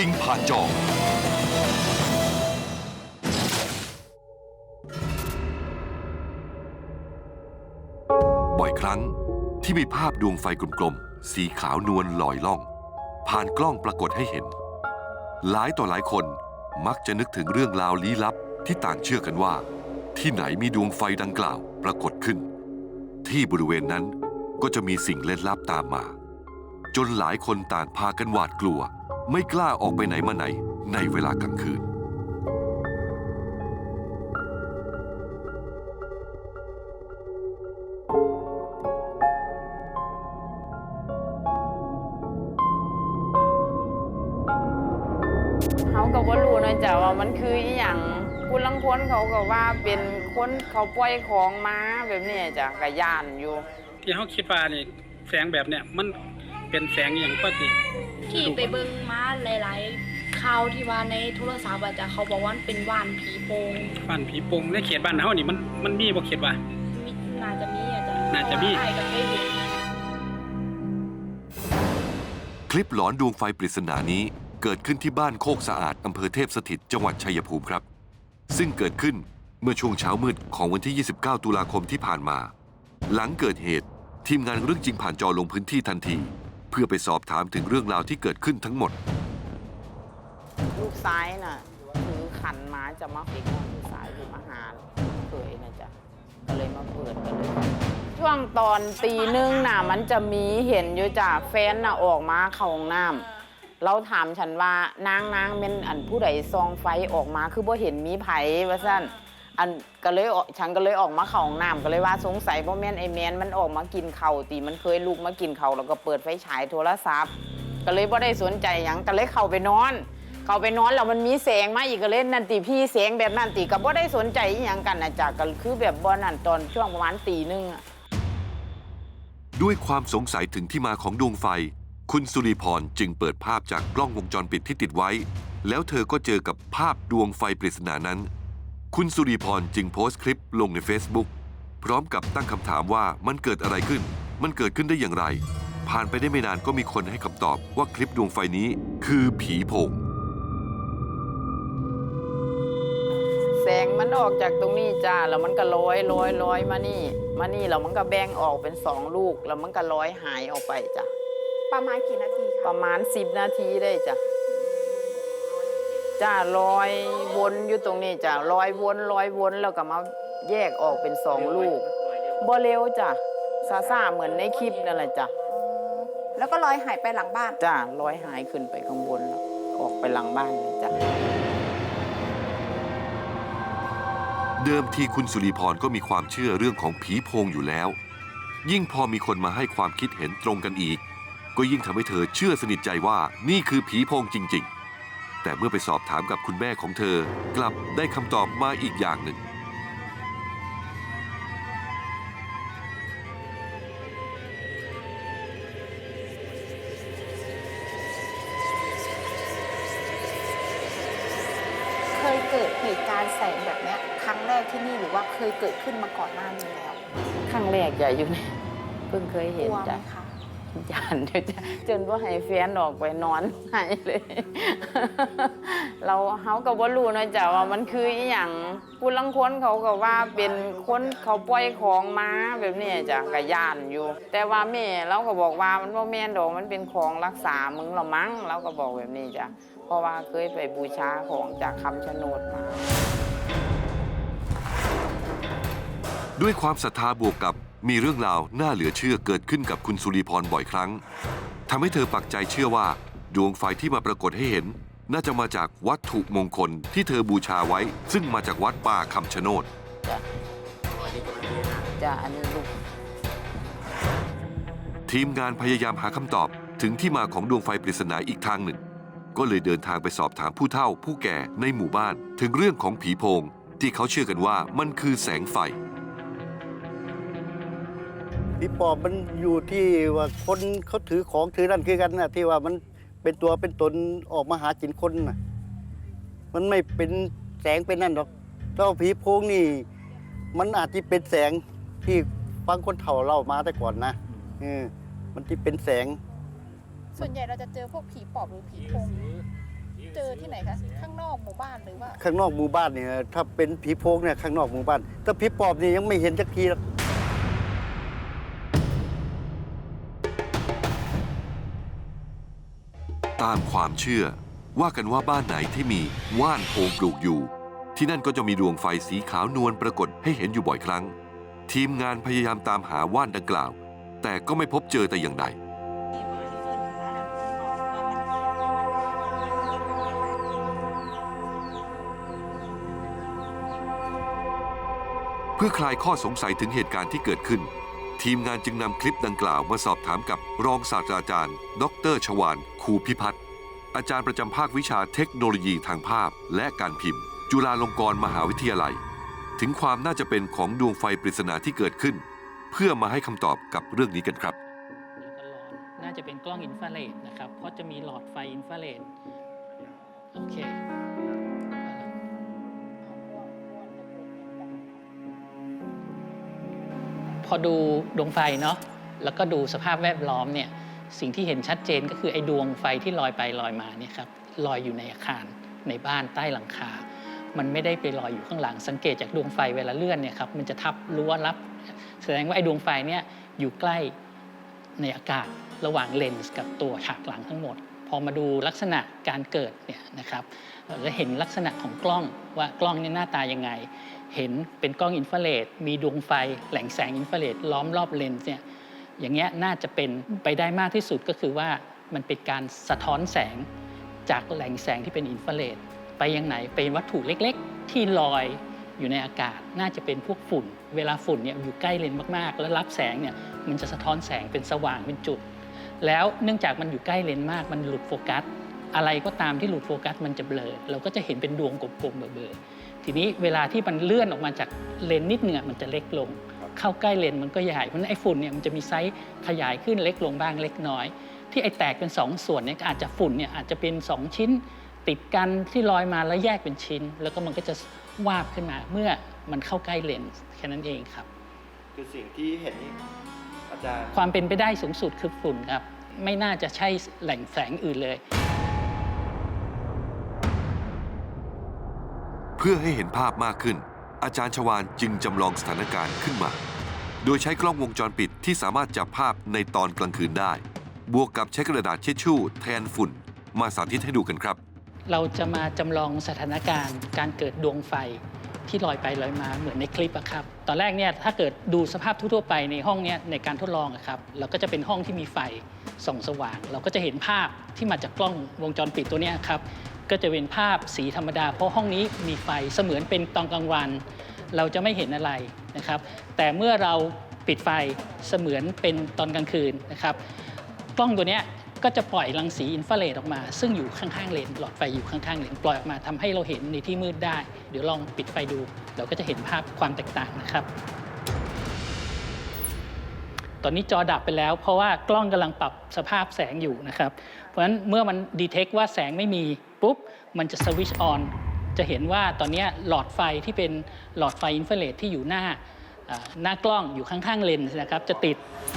จริงผ่านจอ บ่อยครั้งที่มีภาพดวงไฟกลมๆ สีขาวนวลลอยล่อง ผ่านกล้องปรากฏให้เห็น หลายต่อหลายคนมักจะนึกถึงเรื่องราวลี้ลับที่ต่างเชื่อกันว่า ที่ไหนมีดวงไฟดังกล่าวปรากฏขึ้น ที่บริเวณนั้นก็จะมีสิ่งเล่นลับตามมา จนหลายคนต่างพากันหวาดกลัว ไม่กล้าออกไปไหนมาไหนในเวลากลางคืน เขาก็บ่รู้นะจ๊ะว่ามันคืออีหยังคุณลังคนเขาก็ว่าเป็นคนเขาปล่อยของมาแบบนี้จ้ะก็ย่านอยู่ ที่เขาคิดว่านี่แสงแบบเนี้ยมัน เป็นแสงอหย่างก็ติที่ไปเบิ่งมาหลาย ๆ ข่าวที่ว่าในโทรศัพท์อะจ้ะเขาบอกว่ามันเป็นว่านผีโปงบ้านผีโปงในเขตบ้านเฮานี่มันมันมีบ่เขตว่ามีน่าจะมีอะจ้ะน่าจะมี เพรว่อ้ายก็เคยเห็นคลิปหลอนดวงไฟปริศนานี้เกิดขึ้นที่บ้านโคกสะอาด อำเภอเทพสถิต จังหวัดชัยภูมิครับ ซึ่งเกิดขึ้นเมื่อช่วงเช้ามืดของวันที่ 29 ตุลาคมที่ผ่านมา หลังเกิดเหตุ ทีมงานเรื่องจริงผ่านจอลงพื้นที่ทันทีเพื่อไปสอบถามถึงเรื่องราวที่เกิดขึ้นทั้งหมด ลูกซ้ายน่ะถือขันมาจะมาปิดห้องลูกซ้ายอยู่มาหาเคยนะจ๊ะก็เลยมาเปิดกันเลย ช่วงตอนตีหนึงน่ะมันจะมีเห็นอยู่จ้ะแฟนน่ะออกมาเข้าห้องน้ำเราถามฉันว่านางนางเป็นอันผู้ใดซองไฟออกมาคือบ่เห็นมีไผว่าซั่น อันก็เลยออกฉันก็เลยออกมาเข้าห้องน้ำก็เลยว่าสงสัยบ่แม่นไอ้แมนมันออกมากินเข้าวตีมันเคยลุกมากินเข้าวแล้วก็เปิดไฟฉายโทรศัพท์ ก็เลยบ่ได้สนใจหยังก็เลยเข้าไปนอน เข้าไปนอนแล้วมันมีแสงมาอีกก็เล่นนั่นตีพี่แสงแบบนันตีก็บ่ได้สนใจอหยังกันนะจ๊ะก็คือแบบบ่นั่นตอนช่วงประมาณตีหนึงอะ ด้วยความสงสัยถึงที่มาของดวงไฟ คุณสุริพรจึงเปิดภาพจากกล้องวงจรปิดที่ติดไว้ แล้วเธอก็เจอกับภาพดวงไฟปริศนานั้น คุณสุริพรจึงโพสต์คลิปลงใน Facebook พร้อมกับตั้งคำถามว่ามันเกิดอะไรขึ้น มันเกิดขึ้นได้อย่างไร ผ่านไปได้ไม่นานก็มีคนให้คำตอบว่าคลิปดวงไฟนี้คือผีโพงแสงมันออกจากตรงนี้จ้าแล้วมันก็ลอยลอยลอยมานี่ มานี่แล้วมันก็แบ่งออกเป็นสองลูก แล้วมันก็ลอยหายออกไปจ้ะประมาณกี่นาทีปคะระมาณ10นาทีได้จ้ะ จ้าลอยวนอยู่ตรงนี้จ้ะลอยวนลอยวนแล้วก็มาแยกออกเป็นสองลูกบ่เร็วจ้ะซาซาเหมือนในคลิปนั่นแหละจ้ะแล้วก็ลอยหายไปหลังบ้าน จ้าลอยหายขึ้นไปข้างบนแล้วออกไปหลังบ้านเลยจ้ะเดิมทีคุณสุริพรก็มีความเชื่อเรื่องของผีโพงอยู่แล้ว ยิ่งพอมีคนมาให้ความคิดเห็นตรงกันอีก ก็ยิ่งทำให้เธอเชื่อสนิทใจว่านี่คือผีโพงจริง ๆ แต่เมื่อไปสอบถามกับคุณแม่ของเธอ กลับได้คำตอบมาอีกอย่างหนึ่ง เคยเกิดเหตุการณ์แสงแบบเนี้ยครั้งแรกที่นี่หรือว่าเคยเกิดขึ้นมาก่อนหน้านี้แล้วครั้งแรกจ้ะอยู่นี่เพิ่งเคยกเห็นลัวไหมจ้ะคะ จานเดี๋ยวจะจนว่าให้แฟนออกไปนอนให้เลย เราเฮาก็บ่รู้นะจ๊ะว่ามันคืออีหยังผู้ลังคนเขาก็ว่าเป็นคนเขาปล่อยของมาแบบนี้จ้ะก็ยานอยู่ แต่ว่าแม่เราก็บอกว่ามันบ่าแม่นดอกมันเป็นของรักษามึงละมั้งเราก็บอกแบบนี้จ้ะเพราะว่าเคยไปบูชาของจากคำชะโนดมา ด้วยความศรัทธาบวกกับ มีเรื่องราวน่าเหลือเชื่อเกิดขึ้นกับคุณสุริพรบ่อยครั้งทำให้เธอปักใจเชื่อว่า ดวงไฟที่มาปรากฏให้เห็น น่าจะมาจากวัตถุมงคลที่เธอบูชาไว้ ซึ่งมาจากวัดป่าคำชะโนด จ้ะจ้ะอันนี้ลูกทีมงานพยายามหาคำตอบถึงที่มาของดวงไฟปริศนาอีกทางหนึ่ง ก็เลยเดินทางไปสอบถามผู้เฒ่าผู้แก่ในหมู่บ้าน ถึงเรื่องของผีโพง ที่เขาเชื่อกันว่ามันคือแสงไฟ ผีปอบมันอยู่ที่ว่าคนเขาถือของถือนั่นคือกันนะที่ว่ามันเป็นตัวเป็นตนออกมาหากินคนนะมันไม่เป็นแสงเป็นนั่นหรอกแล้วผีโพงนี่ มันอาจจะเป็นแสงที่ฟังคนเฒ่าเล่ามาแต่ก่อนนะเออมันจะเป็นแสง ส่วนใหญ่เราจะเจอพวกผีปอบหรือผีโพงเจอที่ไหนคะข้างนอกหมู่บ้านหรือว่า ข้างนอกหมู่บ้านเนี่ยถ้าเป็นผีโพงเนี่ยข้างนอกหมู่บ้านถ้าผีปอบนี่ยังไม่เห็นสักทีหรอก ตามความเชื่อ ว่ากันว่าบ้านไหนที่มีว่านโพงปลูกอยู่ ที่นั่นก็จะมีดวงไฟสีขาวนวลปรากฏให้เห็นอยู่บ่อยครั้ง ทีมงานพยายามตามหาว่านดังกล่าว แต่ก็ไม่พบเจอแต่อย่างใดเพื่อคลายข้อสงสัยถึงเหตุการณ์ที่เกิดขึ้น ทีมงานจึงนำคลิปดังกล่าวมาสอบถามกับรองศาสตราจารย์ ดรชวานคูพิพัฒน์อาจารย์ประจำภาควิชาเทคโนโลยีทางภาพ และการพิมพ์ จุฬาลงกรณ์มหาวิทยาลัย ถึงความน่าจะเป็นของดวงไฟปริศนาที่เกิดขึ้น เพื่อมาให้คำตอบกับเรื่องนี้กันครับน่าจะเป็นกล้องอินฟราเรดนะครับ เพราะจะมีหลอดไฟอินฟราเรดโอเค พอดูดวงไฟเนาะแล้วก็ดูสภาพแวดล้อมเนี่ยสิ่งที่เห็นชัดเจนก็คือไอ้ดวงไฟที่ลอยไปลอยมาเนี่ยครับลอยอยู่ในอาคารในบ้านใต้หลังคา มันไม่ได้ไปลอยอยู่ข้างหลัง สังเกตจากดวงไฟเวลาเลื่อนเนี่ยครับมันจะทับรั้วรับ แสดงว่าไอ้ดวงไฟเนี่ยอยู่ใกล้ในอากาศระหว่างเลนส์กับตัวฉากหลังทั้งหมด พอมาดูลักษณะการเกิดเนี่ยนะครับเราจะเห็นลักษณะของกล้องว่ากล้องเนี่ยหน้าตายังไง เห็นเป็นกล้องอินฟราเรดมีดวงไฟแหล่งแสงอินฟราเรดล้อมรอบเลนส์เนี่ยอย่างเงี้ยน่าจะเป็นไปได้มากที่สุดก็คือว่ามันเป็นการสะท้อนแสงจากแหล่งแสงที่เป็นอินฟราเรดไปยังไหนเป็นวัตถุเล็กๆ ที่ลอยอยู่ในอากาศน่าจะเป็นพวกฝุ่น เวลาฝุ่นเนี่ยอยู่ใกล้เลนส์มากๆ แล้วรับแสงเนี่ยมันจะสะท้อนแสงเป็นสว่างเป็นจุด แล้วเนื่องจากมันอยู่ใกล้เลนส์มากมันหลุดโฟกัส อะไรก็ตามที่หลุดโฟกัสมันจะเบลอเราก็จะเห็นเป็นดวงกลมๆเบลอๆทีนี้เวลาที่มันเลื่อนออกมาจากเลนส์นิดหนึ่งอะมันจะเล็กลง เข้าใกล้เลนส์มันก็ใหญ่เพราะฉะนั้นไอ้ฝุ่นเนี่ยมันจะมีไซส์ขยายขึ้นเล็กลงบ้างเล็กน้อย ที่ไอ้แตกเป็น 2 ส่วนเนี่ยก็อาจจะฝุ่นเนี่ยอาจจะเป็น 2 ชิ้น ติดกันที่ลอยมาแล้วแยกเป็นชิ้น แล้วก็มันก็จะวาบขึ้นมาเมื่อมันเข้าใกล้เลนส์แค่นั้นเองครับ คือสิ่งที่เห็นนี่อาจารย์ความเป็นไปได้สูงสุดคือฝุ่นครับไม่น่าจะใช่แหล่งแสงอื่นเลย พื่อให้เห็นภาพมากขึ้น อาจารย์ชวานจึงจำลองสถานการณ์ขึ้นมา โดยใช้กล้องวงจรปิดที่สามารถจับภาพในตอนกลางคืนได้ บวกกับใช้กระดาษเช็ดชู่แทนฝุ่น มาสาธิตให้ดูกันครับ เราจะมาจำลองสถานการณ์การเกิดดวงไฟที่ลอยไปลอยมาเหมือนในคลิปอะครับ ตอนแรกเนี่ยถ้าเกิดดูสภาพทั่วๆไปในห้องเนี้ยในการทดลองอะครับเราก็จะเป็นห้องที่มีไฟส่องสว่าง เราก็จะเห็นภาพที่มาจากกล้องวงจรปิดตัวเนี้ยครับ ก็จะเป็นภาพสีธรรมดา เพราะห้องนี้มีไฟเสมือนเป็นตอนกลางวัน เราจะไม่เห็นอะไรนะครับ แต่เมื่อเราปิดไฟเสมือนเป็นตอนกลางคืนนะครับกล้องตัวนี้ก็จะปล่อยรังสีอินฟราเรดออกมา ซึ่งอยู่ข้างๆเลนส์หลอดไฟอยู่ข้างๆเลนส์ปล่อยออกมาทำให้เราเห็นในที่มืดได้ เดี๋ยวลองปิดไฟดู เราก็จะเห็นภาพความแตกต่างนะครับ ตอนนี้จอดับไปแล้ว เพราะว่ากล้องกำลังปรับสภาพแสงอยู่นะครับ เพราะฉะนั้นเมื่อมันดีเทคว่าแสงไม่มีปุ๊บมันจะสวิชออนจะเห็นว่าตอนนี้หลอดไฟที่เป็นหลอดไฟอินฟราเรดที่อยู่หน้าหน้ากล้องอยู่ข้างๆเลนส์นะครับจะติด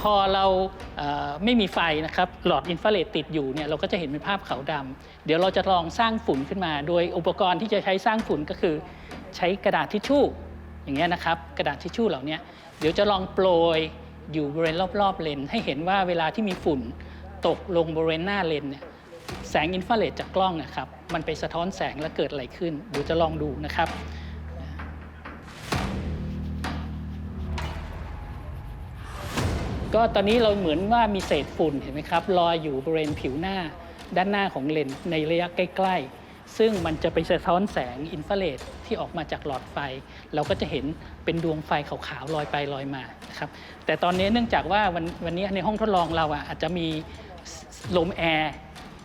พอเราไม่มีไฟนะครับหลอดอินฟราเรดติดอยู่เนี่ยเราก็จะเห็นเป็นภาพขาวดำเดี๋ยวเราจะลองสร้างฝุ่นขึ้นมา โดยอุปกรณ์ที่จะใช้สร้างฝุ่นก็คือ ใช้กระดาษทิชชู่อย่างเงี้ยนะครับกระดาษทิชชู่เหล่านี้เดี๋ยวจะลองโปรย อยู่บริเวณรอบๆเลนให้เห็นว่าเวลาที่มีฝุ่นตกลงบริเวณหน้าเลนเนี่ยแสงอินฟราเรดจากกล้องนะครับมันไปสะท้อนแสงแล้วเกิดอะไรขึ้นเดี๋ยวจะลองดูนะครับก็ตอนนี้เราเหมือนว่ามีเศษฝุ่นเห็นไหมครับลอยอยู่บริเวณผิวหน้าด้านหน้าของเลนในระยะใกล้ ๆ ซึ่งมันจะไปสะท้อนแสงอินฟราเรดที่ออกมาจากหลอดไฟ เราก็จะเห็นเป็นดวงไฟขาวๆลอยไปลอยมานะครับแต่ตอนนี้เนื่องจากว่าวันวันนี้ในห้องทดลองเราอาจจะมีลมแอร์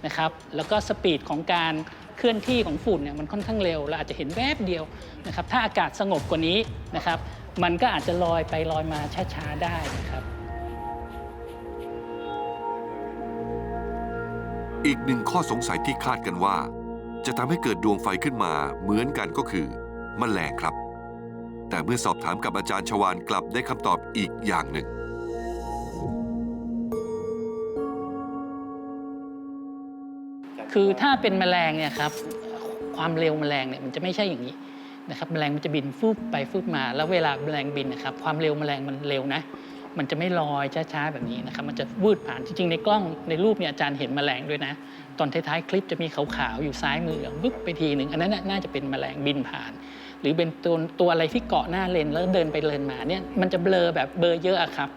นะครับแล้วก็สปีดของการเคลื่อนที่ของฝุ่นเนี่ยมันค่อนข้างเร็วเราอาจจะเห็นแวบเดียวนะครับถ้าอากาศสงบกว่านี้นะครับมันก็อาจจะลอยไปลอยมาช้าๆได้นะครับอีกหนึ่งข้อสงสัยที่คาดกันว่า จะทำให้เกิดดวงไฟขึ้นมาเหมือนกันก็คือมแมลงครับ แต่เมื่อสอบถามกับอาจารย์ชวานกลับได้คำตอบอีกอย่างหนึ่ง คือถ้าเป็นแมลงเนี่ยครับความเร็วแมลงเนี่ยมันจะไม่ใช่อย่างนี้นะครับแมลงมันจะบินฟูบไปฟูบมา แล้วเวลาแมลงบินนะครับความเร็วแมลงมันเร็วนะ มันจะไม่ลอยช้าๆแบบนี้นะครับมันจะวืดผ่านจริงๆในกล้องในรูปเนี่ยอาจารย์เห็นแมลงด้วยนะ ตอนท้ายๆคลิปจะมีขาวๆอยู่ซ้ายมือวึบไปทีหนึ่งอันนั้นน่าจะเป็นแมลงบินผ่าน หรือเป็นตัวตัวอะไรที่เกาะหน้าเลนแล้วเดินไปเลนมาเนี่ยมันจะเบลอแบบเบลอเยอะอะครับ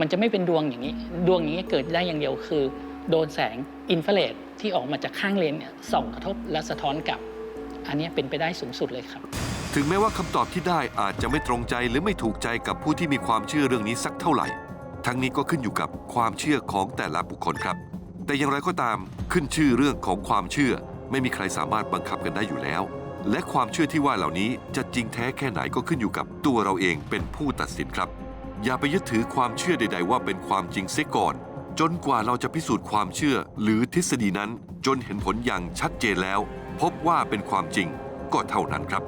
มันจะไม่เป็นดวงอย่างนี้ ดวงอย่างนี้เกิดได้อย่างเดียวคือ โดนแสงอินฟราเรดที่ออกมาจากข้างเลนเนี่ยส่องกระทบและสะท้อนกลับ อันนี้เป็นไปได้สูงสุดเลยครับ ถึงแม้ว่าคำตอบที่ได้อาจจะไม่ตรงใจหรือไม่ถูกใจกับผู้ที่มีความเชื่อเรื่องนี้สักเท่าไหร่ ทั้งนี้ก็ขึ้นอยู่กับความเชื่อของแต่ละบุคคลครับ แต่อย่างไรก็ตามขึ้นชื่อเรื่องของความเชื่อ ไม่มีใครสามารถบังคับกันได้อยู่แล้ว และความเชื่อที่ว่าเหล่านี้จะจริงแท้แค่ไหนก็ขึ้นอยู่กับตัวเราเองเป็นผู้ตัดสินครับ อย่าไปยึดถือความเชื่อใด ๆ ว่าเป็นความจริงเสียก่อน จนกว่าเราจะพิสูจน์ความเชื่อ หรือทฤษฎีนั้น จนเห็นผลอย่างชัดเจนแล้ว พบว่าเป็นความจริงก็เท่านั้นครับ